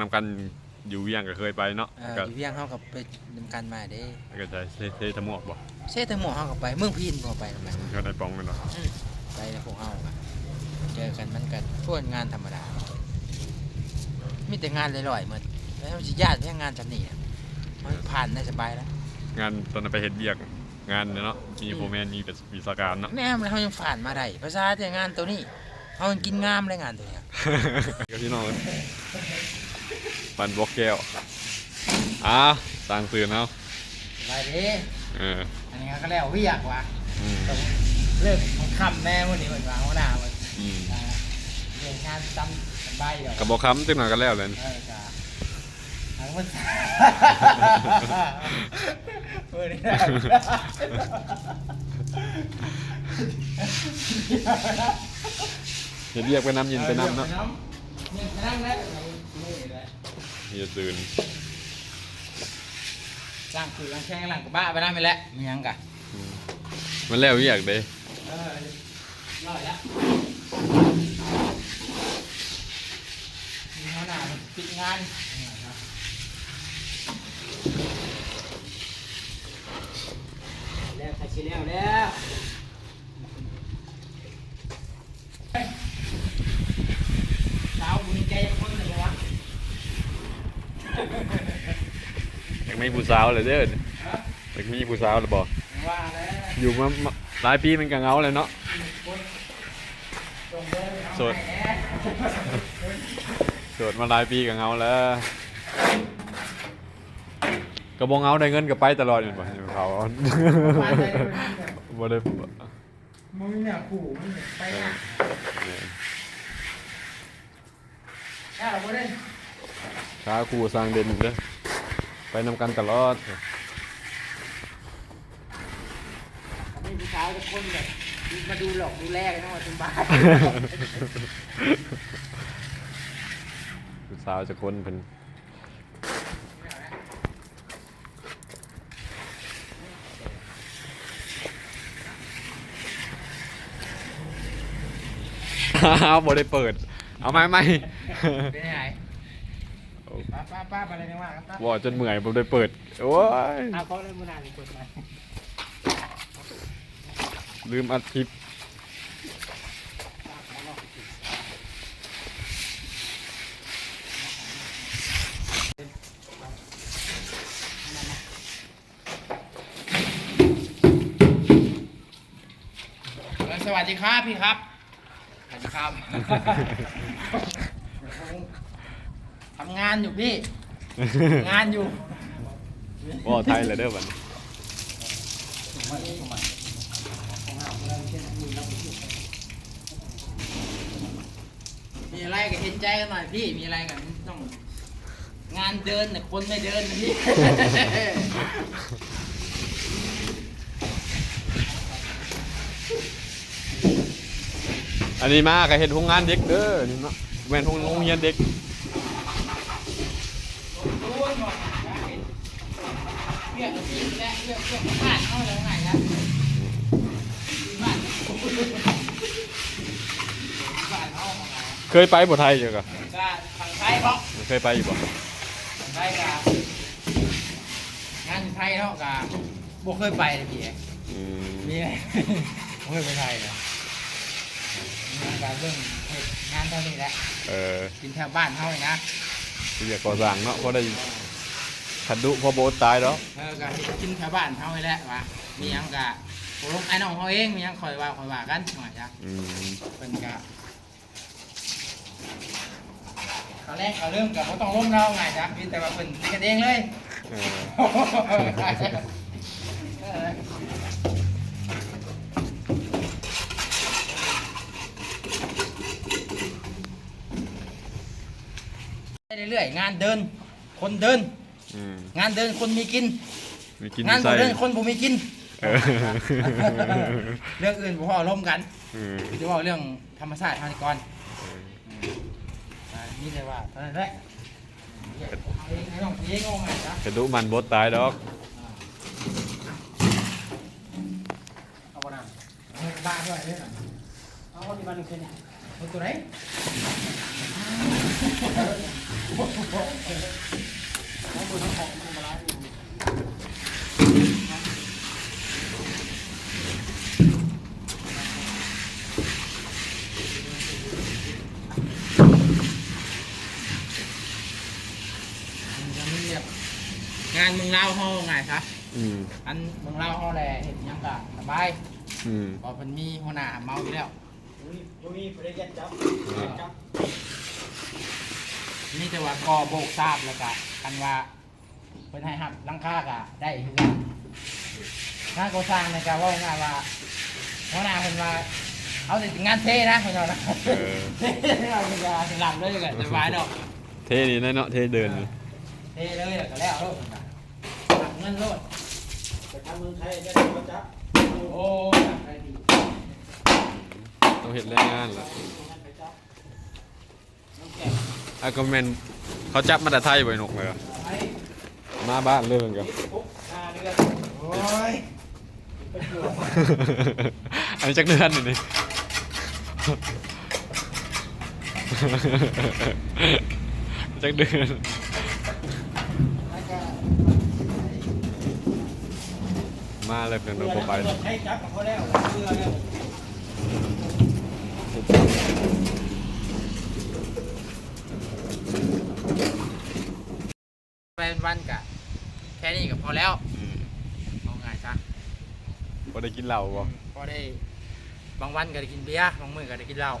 นำกันอยู่เวียงก็เคยไปเนาะเออก็อยู่เวียงเฮากับไปนำกันมาเด้ก็จะเทเททะมวกบ่เซ่ทั้งหมดเฮากับไปเมืองพีนบ่ไปทำไมก็ได้ปองกันเนาะไปแล้วพวกเฮาอะเจอกันมันกันช่วงงานธรรมดา มีแต่งานลอยๆหมดแล้วมันสิญาติแค่งานจำนี่อะมันผ่านได้สบายแล้วงานตอนนั้นไปเฮ็ดเวียกงานเนี่ยเนาะมีโฟร์แมนมีเป็นวิศาการเนาะ แน่มันเขายังผ่านมาได้ภาษาแต่งานตัวนี้เขายังกินงามเลยงานตัวเนี้ย ก็พี่น้องเอ้ย ปันบล็อกแก้วอ่าต่างสื่อเนาะไปเด้เอออันนี้เขาก็แล้วเวียกว่ะอืมเลิกของคำแม่วันนี้มันมาหัวหน้ามันอืมอ่าเรื่องงานจำสบายเดียวกระบอกค้ำตึ้งหน่อยกันแล้วเลยเออจ้ะทางมันเมื่อนี้เฮ็ดเวียกไปน้ำเย็นไปน้ำเนาะเย็นไปน้ำแล้วนี่แหละ เฮียตื่นล้างคือล้างแข้งล้างกระบ้าไปน้ำไปแล้วมียังกะอืมมันแล้วเวียกเด้เออร้อยแล้วมีหัวหน้ามันปิดงานแล้วใครชิแล้วแล้วสาวบุญใจยังคนเลยวะ อ ยากมีผู้สาวเลยเด้ออยากมีผู้สาวหรือบ่ว่าแล้วอยู่มามาหลายปีมันก็เหงาเลยเนาะตรงเดินเอาโสดไปแล้วโสดมาหลายปีก็เหงาแล้วก็บ่เหงาได้เงินก็ไปตลอดอยู่บ่อยู่เขามาเลยมันเนี่ยบ่ได้มึงเนี่ยขู่มึงเนี่ยไปนะเนี่ยแค่เราไม่ได้ขาครูสร้างเด่นเด้อไป นำกันตลอดไม่ผู้ชายทุกคนแบบมาดูหลอกดูแลกันทั้งวันจนบ้านผู้สาวจะคนเพิ่นอ้าวบ่ได้เปิด เอาไหมไหมเป็นยังไง ป้าป้าป้าไปอะไรเนี่ยว่าครับบ่จนเมื่อยบ่ได้เปิด โอ้ยเอาเขาเลยมือนานอีกคนไปลืมอัดคลิปสวัสดีครับพี่ครับ สวัสดีครับทำงานอยู่พี่ งานอยู่บ่ไทยเลยเด้อบัดนี้มีอะไรก็เห็นใจกันหน่อยพี่ มีอะไรกันต้อง งานเดินแต่คนไม่เดินนะพี่ อันนี้มาก็เฮ็ดโรงงานเด็กเด้อนี่เนาะแม่นโรงโรงเรียนเด็ก เรียกพี่และเรียกเรียกบ้านเขาแล้วไงครับบ้านบ้านเขาของเราเคยไปบ่ไทยจังก็ก็ฝั่งไทยเพราะเคยไปอยู่บ่ฝั่งไทยกับงานไทยเนาะกับบ่เคยไปเลยพี่อืมมีอะไรบ่เคยไปไทยเลยงานการเรื่องเฮ็ดงานเท่านี้แหละเออกินแถวบ้านเขาเลยนะเรียกก่อสร้างเนาะเพราะได้ คันดุพอโบตายดอกเออก็เฮ็ดกินแถวบ้านเขาเลยแหละว่ามีหยังกะโอ้ไอ้น้องเขาเองมีหยังคอยว่าคอยว่ากันหน่อยจ้ะอืมเป็นกะตอนแรกเขาเริ่มกับเขาต้องร่มเราไงจ้ะมีแต่ว่าเป็นตีกันเองเลย เออ เรื่อยๆงานเดิน คนเดิน อืมงานเดินคนมีกิน มีกินงานมีบ่ไส้เดินคนบ่มีกิน เออเรื่องอื่นผมเอาร่วมกันอืมจะว่าเรื่องธรรมชาติธรรมนิกรอ่านี่เลยว่าเท่านั้นแหละเอาเองไอ้น้องเองงงไงจ๊ะกระดุมันโบสตายดอก เอาบ่นำเอาบ้านด้วยเนี่ยเอาคนที่บ้านหนึ่งเส้นเนี่ยเอาตัวไหน งานมึงเล่าห้องไงครับอืมอันมึงเล่าห้องแหละเห็นยังกะสบายอืมพอมันมีหัวหน้าเมาอยู่แล้วบ่มีบ่ได้ยัดจับจับนี่แต่ว่ากอโบกทราบแล้วก็คันว่า เพิ่นให้หับหลังคากะได้คือกันงานก่อสร้างในการว่าง่ายว่าหัวหน้าเพิ่นว่าเอาแต่งานเทนะเพิ่นว่านะเออ เทเราเป็นการหลังเลยกันสบายดอกเทนี่นะเนาะเทเดินนี่เทเลยแล้วก็แล้วโลดเพิ่นว่าหักเงินโลด แต่ทางเมืองไทยยัดจับโอ้ได้ดีต้องเห็นแรงงานละน้องแก่ อาก็แมนเขาจับมาแต่ไทยไว้นกเลยอะไปมาบ้านเลยมันก็ปุ๊บห้าเดือนโอ้ยอันนี้จักเดือนนี่นี่จักเดือนแล้วก็มาเลยเป็นเพื่ระอบบไปใช้จับกับเขาแล้วเพื่อแล้วแฟนวันกะ แค่นี้ก็พอแล้วอืมเอาง่ายซะบ่ได้กินเหล้าบ่พอได้ บางวันก็ได้กินเบียร์บางมื้อก็ได้กินเหล้า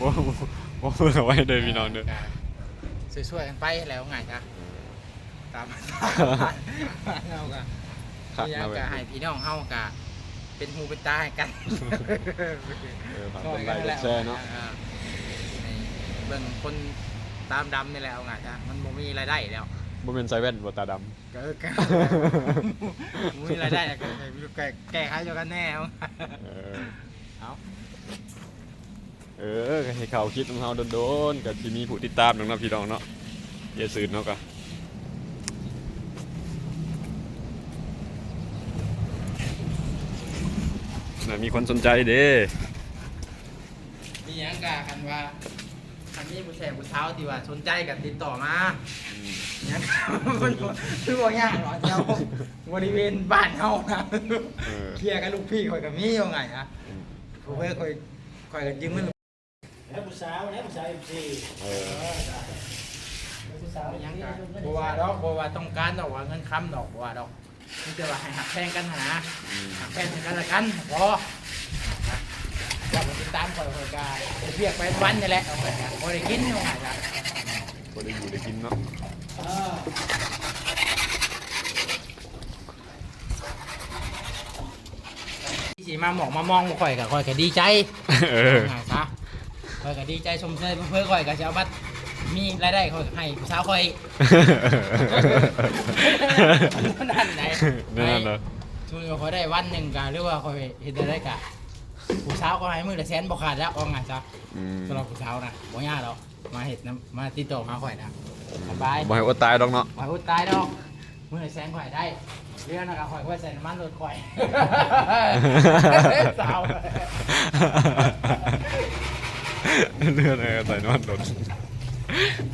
บ่บ่เพื่อไว้เด้อพี่น้องเด้อ ก็ช่วยๆกันไปแล้วง่ายซะตามภาษาเราก็ขักพี่ยัมางเว้ยก็ให้พี่น้องเฮาก็เป็นหูเป็นตาให้กัน เออฝากกดไลค์กดแชร์เนาะออให้เบิ่งคนตามดำนี่แหละเอาง่ายซะมันบ่มีรายได้แล้ว บ่เป็นไซเว่นบ่ตาดำก็เออแกมีรายได้แล้วก็ให้แก้แก้ไขเดียวกันแน่เอาเออเอาเออให้เขาคิดของเราโดนๆกับที่มีผู้ติดตามน้องนะพี่น้องเนาะอย่าซื้อเนาะก็น่ะมีคนสนใจเด้มีหยังกะคันว่า คันนี้ผู้ชายผู้สาวที่ว่าสนใจกันติดต่อมาหยังกะมันบ่คือว่ายากหรอกเจ้าบริเวณบ้านเฮานะเออ เคลียร์กับลูกพี่ข่อยก็มีว่าไงฮะผู้เพื่อข่อยข่อยก็ยืมเงินแล้วผู้สาวแล้วผู้สาวสี่เออผู้สาวหยังกะบ่ว่าดอกบ่ว่าต้องการดอกว่าเงินค้ำดอกบ่ว่าดอกมีแต่ว่าให้หักแพงกันหั่นนะอืมหักแพงกันละกันพอนะว่าผม ติดตามข่อยข่อยก็เรียกไปวันนี่แหละเอาไปก็บ่ได้กินว่าไงจ้ะบ่ได้อยู่ได้กินเนาะเออที่สิมาหมอกมามองบ่ข่อยก็ข่อยก็ดีใจเออง่ายซะข่อยก็ดีใจชมเชยเพื่อข่อยก็จะเอาบัตรมีรายได้ข่อยให้สาวข่อยนั่นไหนนั่นเนาะช่วยข่อยได้วันหนึ่งกะหรือว่าข่อยเห็นได้กะ ผู้สาวก็ให้มือละแสนบ่ขาดแล้วเอาไงซะอืมสำหรับผู้สาวนะบ่ยากหรอกมาเห็ดนะมาติดต่อมาข่อยนะสบายบ่ให้อดตายดอกเนาะข่อยอุดตายดอกมือละแสนข่อยได้เรื่องนะครับข่อยว่าใส่น้ำมันรถข่อยสาวเลือดอะไรใส่น้ำมันรถ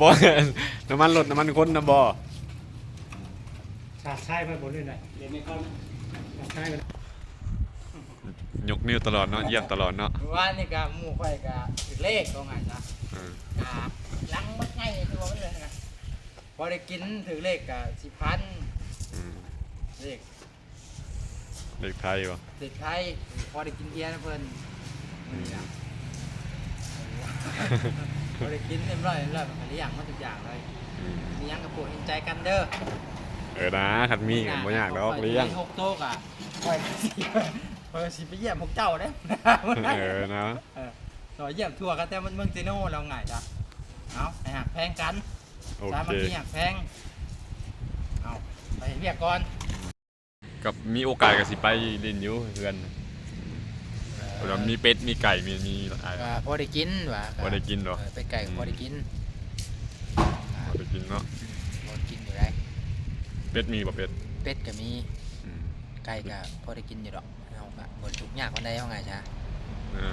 บ่น้ำมันรถน้ำมันคนนะบ่ ชาใช่ไปบนเรื่องไหนเดี๋ยวไม่เข้านะชาใช่ไป ยกนิ้วตลอดเนาะเยี่ยมตลอดเนาะว่านี่ก็หมู่ข่อยก็ถือเลขเอาไงซะเออกะลังมัดง่ายคือว่ามันเลยนะพอได้กินถือเลขกะสิพันอืมเลขเด็กไทยบ่เด็กไทยพอได้กินเบียร์นะเพิ่นมื้อนี้นะพอได้กินเรียบร้อยเรียบร้อยมันก็เลี้ยงมาทุกอย่างเลย อืมมีหยังกับปวดเห็นใจกันเด้อเออนะขัดมีกันบ่ยากดอกเลี้ยง หกโต๊ะอะคอย สิคอยสิไปเยี่ยมพวกเจ้าเด้อเออนะเออต่อเยี่ยมทัวร์กันแต่มันเมืองเซโน่เราไงจ้ะเอาให้หักแพงกันโอสามเคบางทีหักแพงเอาไปเห็นเรียกก่อนกับมีโอกาสก็สิไปเล่นอยู่เพื่อนเดี๋ยวมีเป็ดมีไก่มีมีอะไรก็พอได้กินว่ะพอได้กินเหรอ ไปไก่ก็พอได้กินพอได้กินเนาะพอได้กินอยู่ได้เป็ดมีบ่เป็ดเป็ดก็มีอืมไก่ก็พอได้กินอยู่ดอกเอาก็ บนทุกอย่างวันใดเอาไงจ้ะเออ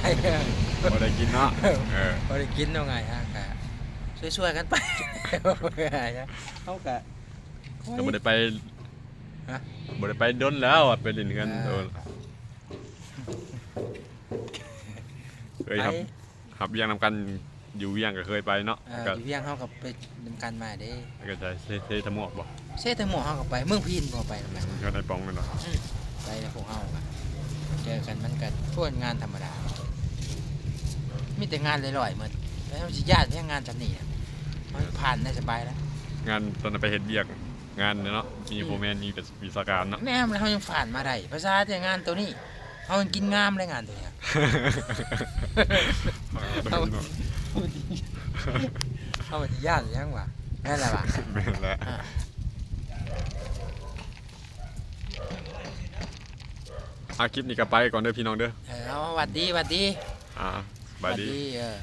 ไก่เออบ่ได้กินเนาะเออบ่ได้กินเอาไงฮะกะช่วยๆกันไปเขากะ ก็บ่ได้ไปฮะ บ่ได้ไปดนแล้วอะไปเล่นกันโดนเคยครับไปครับเวียงนำกันอยู่เวียงก็เคยไปเนาะเอ่อก็อยู่เวียงเฮากับไปนำกันมาเด้ ก็จะเซเซทะมอกบ่เซตหมู่เฮากับไป เมืองพีนก็ไปนำกันก็ได้ปองเลยเนาะ ไปแล้วพวกเฮาอะเจอกันมันก็ทั่วงานธรรมดา มีแต่งานลอยๆหมดแล้วมันสิญาติเพียงงานจำนี่อะมันผ่านได้สบายแล้วงานตอนนั้นไปเฮ็ดเวียกงานเนี่ยเนาะมีโฟร์แมนมีวิศาการเนาะแน่มันเฮายังผ่านมาได้ภาษาแต่งานตัวนี้เฮายังกินงามเลยงานตัวเนี้ยเอาเฮามันสิญาติยังวะนั่นแหละว่ะแม่นแล้ว อะอาคลิปนี้ก็ไปก่อนเด้อพี่น้องเด้อ เออเอาหวัดดีหวัดดีอ่าหบายวัดดีดี เออ